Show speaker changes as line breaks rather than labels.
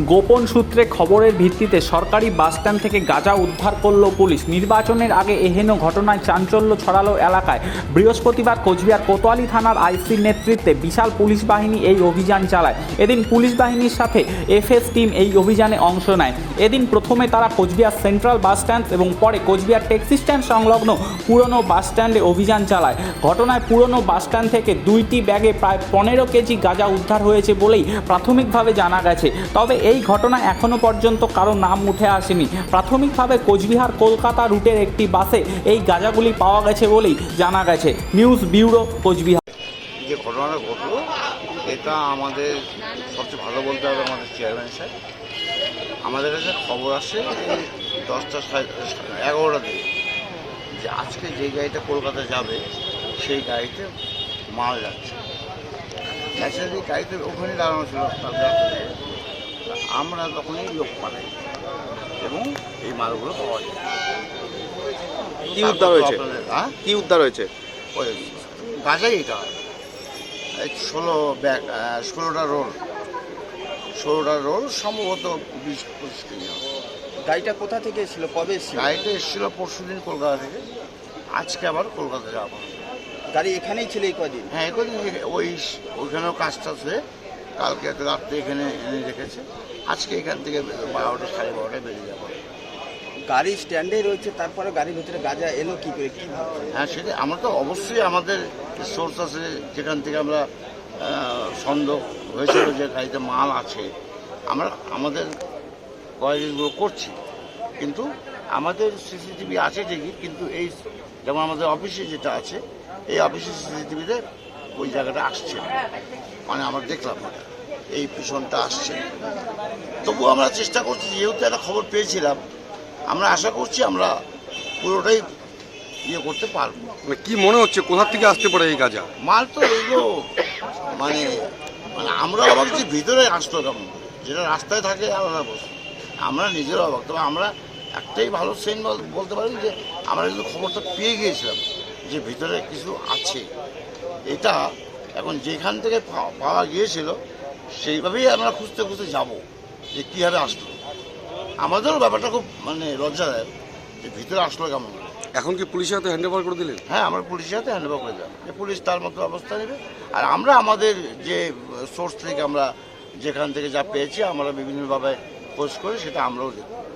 গোপন সূত্রে খবরের ভিত্তিতে সরকারি বাসস্ট্যান্ড থেকে গাঁজা উদ্ধার করল পুলিশ। নির্বাচনের আগে এহেন ঘটনায় চাঞ্চল্য ছড়ালো এলাকায়। বৃহস্পতিবার কোচবিহার কোতোয়ালি থানার আইসির নেতৃত্বে বিশাল পুলিশ বাহিনী এই অভিযান চালায়। এদিন পুলিশ বাহিনীর সাথে এফএস টিম এই অভিযানে অংশ নেয়। এদিন প্রথমে তারা কোচবিহার সেন্ট্রাল বাসস্ট্যান্ড এবং পরে কোচবিহার ট্যাক্সি স্ট্যান্ড সংলগ্ন পুরনো বাসস্ট্যান্ডে অভিযান চালায়। ঘটনায় পুরনো বাসস্ট্যান্ড থেকে দুইটি ব্যাগে প্রায় পনেরো কেজি গাঁজা উদ্ধার হয়েছে বলেই প্রাথমিকভাবে জানা গেছে। তবে এই ঘটনা এখনও পর্যন্ত কারও নাম উঠে আসেনি। প্রাথমিকভাবে কোচবিহার কলকাতা রুটের একটি বাসে এই গাঁজাগুলি পাওয়া গেছে বলেই জানা গেছে। News bureau Cooch Behar.
যে ঘটনাটা ঘটলো, এটা আমাদের সবচেয়ে ভালো বলতে হবে আমাদের চেয়ারম্যান স্যার আমাদের কাছে খবর আসে দশটা এগারোটা দিকে, যে আজকে যে গাড়িটা কলকাতা যাবে, সেই গাড়িতে মাল যাচ্ছে। গাড়িতে ওখানে দাঁড়ানো ছিল। আমরা তখনই লোক পাঠাই। এবং এই মালগুলো পাওয়া যায়।
কি উদ্ধার হয়েছে?
হ্যাঁ?
কি উদ্ধার হয়েছে?
ওই গাজাই এটা এই ষোলো ব্যাগ ষোলোটা রোল। ষোলোটা রোল সম্ভবত বিশ পঁচিশ কেজি
গাড়িটা কোথা থেকে এসেছিল? কবে এসেছিল?
গাড়িটা এসেছিল পরশু দিন কলকাতা থেকে। আজকে আবার কলকাতা যাব
গাড়ি এখানেই ছিল এই কদিন?
হ্যাঁ এখন ওই ওইখানেও কাজটা আছে কালকে রাত্রে এখানে এনে রেখেছে। আজকে এখান থেকে বারোটা সাড়ে বারোটায় বেরিয়ে যাব।
গাড়ি স্ট্যান্ডে রয়েছে তারপরে গাড়ির ভিতরে গাঁজা এলো কি করে কি
হ্যাঁ সেটা আমরা তো অবশ্যই আমাদের সোর্স আছে যেখান থেকে আমরা সন্দেহ হয়েছিল যে গাড়িতে মাল আছে। আমরা আমাদের কোয়ারিগুলো করছি। কিন্তু আমাদের সিসিটিভি আছে ঠিকই কিন্তু এই যেমন আমাদের অফিসে যেটা আছে এই অফিসের সিসিটিভিতে ওই জায়গাটা আসছে। মানে আমরা দেখলাম ওটা। এই পিছনটা আসছে। তবুও আমরা চেষ্টা করছি যেহেতু একটা খবর পেয়েছিলাম আমরা আশা করছি আমরা পুরোটাই ইয়ে করতে পারব।
মানে কি মনে হচ্ছে কোথা থেকে আসতে পারে এই গাঁজা?
মাল তো এগুলো মানে মানে আমরা অবাক যে ভিতরে আসতো কেমন যেটা রাস্তায় থাকে আলাদা বস্তু। আমরা নিজেরা অবাক। তবে আমরা একটাই ভালো সেন বলতে পারি যে আমরা কিন্তু খবরটা পেয়ে গিয়েছিলাম যে ভিতরে কিছু আছে। এটা এখন যেখান থেকে পাওয়া গিয়েছিল সেইভাবেই আমরা খুঁজতে খুঁজতে যাব যে কীভাবে আসলো। আমাদেরও ব্যাপারটা খুব মানে লজ্জাদায়ক যে ভিতরে আসলো কেমন
এখন কি পুলিশের হাতে হ্যান্ড করে দিলেন?
হ্যাঁ আমরা পুলিশের হাতে হ্যান্ড করে দেবো যে পুলিশ তার মতো অবস্থা নেবে। আর আমরা আমাদের যে সোর্স থেকে আমরা যেখান থেকে যা পেয়েছি আমরা বিভিন্নভাবে খোঁজ করে সেটা আমরাও দেখব।